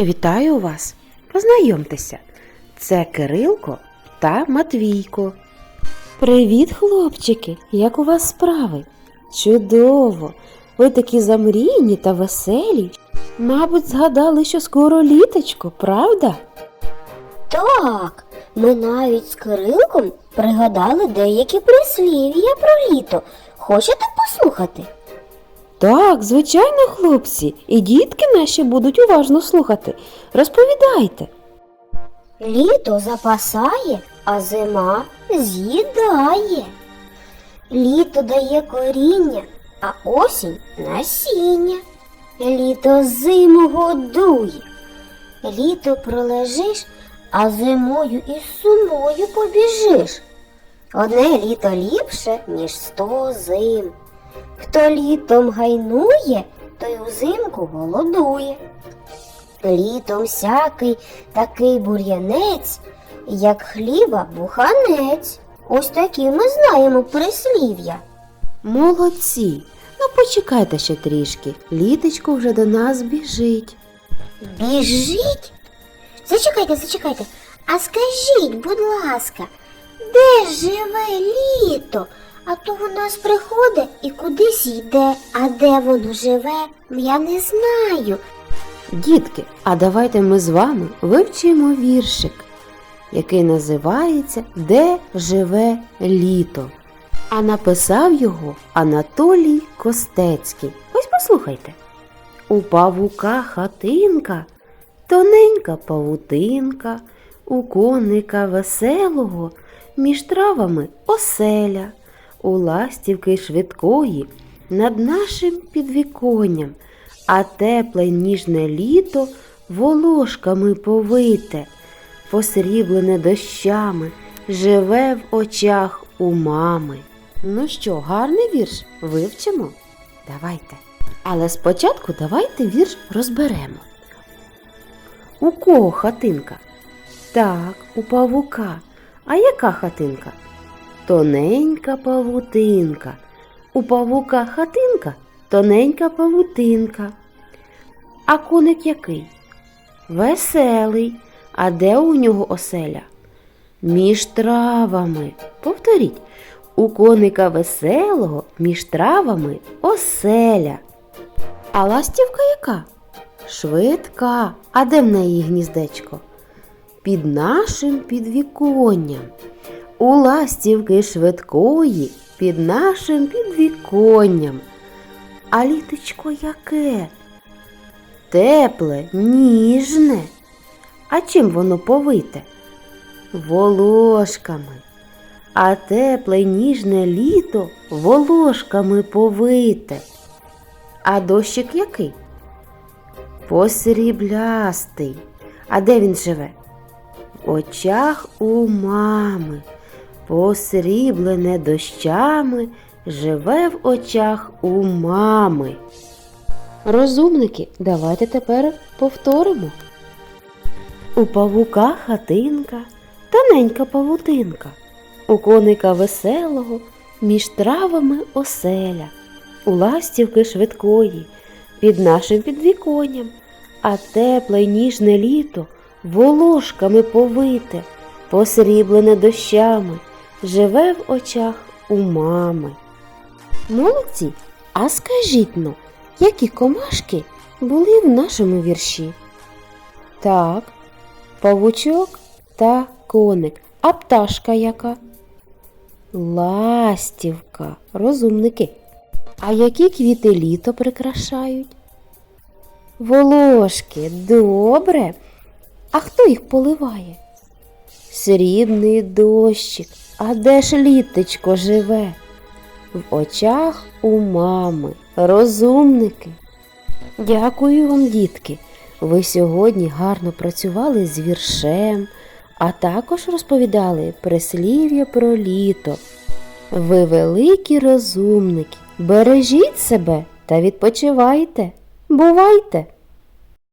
Вітаю вас! Познайомтеся, це Кирилко та Матвійко. Привіт, хлопчики! Як у вас справи? Чудово! Ви такі замрійні та веселі. Мабуть, згадали, що скоро літочко, правда? Так, ми навіть з Кирилком пригадали деякі прислів'я про літо. Хочете послухати? Так, звичайно, хлопці, і дітки наші будуть уважно слухати. Розповідайте. Літо запасає, а зима з'їдає. Літо дає коріння, а осінь насіння. Літо зиму годує. Літо пролежиш, а зимою і сумою побіжиш. Одне літо ліпше, ніж сто зим. Хто літом гайнує, той узимку голодує. Літом всякий такий бур'янець, як хліба буханець. Ось такі ми знаємо прислів'я. Молодці! Ну почекайте ще трішки. Літочко вже до нас біжить. Біжить? Зачекайте, зачекайте. А скажіть, будь ласка, де живе літо? А то у нас приходить і кудись йде, а де воно живе, я не знаю. Дітки, а давайте ми з вами вивчимо віршик, який називається Де живе літо. А написав його Анатолій Костецький. Ось послухайте. У павука хатинка, тоненька павутинка, у коника веселого, між травами оселя, у ластівки швидкої над нашим підвіконням, а тепле ніжне літо волошками повите, посріблене дощами, живе в очах у мами. Ну що, гарний вірш вивчимо? Давайте. Але спочатку давайте вірш розберемо. У кого хатинка? Так, у павука. А яка хатинка? Тоненька павутинка. У павука хатинка тоненька павутинка. А коник який? Веселий. А де у нього оселя? Між травами. Повторіть. У коника веселого між травами оселя. А ластівка яка? Швидка. А де в неї гніздечко? Під нашим підвіконням. У ластівки швидкої під нашим підвіконням. А літочко яке? Тепле, ніжне. А чим воно повите? Волошками. А тепле ніжне літо волошками повите. А дощик який? Посріблястий. А де він живе? В очах у мами. Посріблене дощами живе в очах у мами. Розумники, давайте тепер повторимо. У павука хатинка, тоненька павутинка, у коника веселого, між травами оселя, у ластівки швидкої, під нашим підвіконням, а тепле й ніжне літо волошками повите, посріблене дощами, живе в очах у мами. Молодці, а скажіть ну, які комашки були в нашому вірші? Так, павучок та коник. А пташка яка? Ластівка, розумники. А які квіти літо прикрашають? Волошки, добре. А хто їх поливає? Срібний дощик. А де ж літочко живе? В очах у мами, розумники. Дякую вам, дітки. Ви сьогодні гарно працювали з віршем, а також розповідали прислів'я про літо. Ви великі розумники. Бережіть себе та відпочивайте. Бувайте!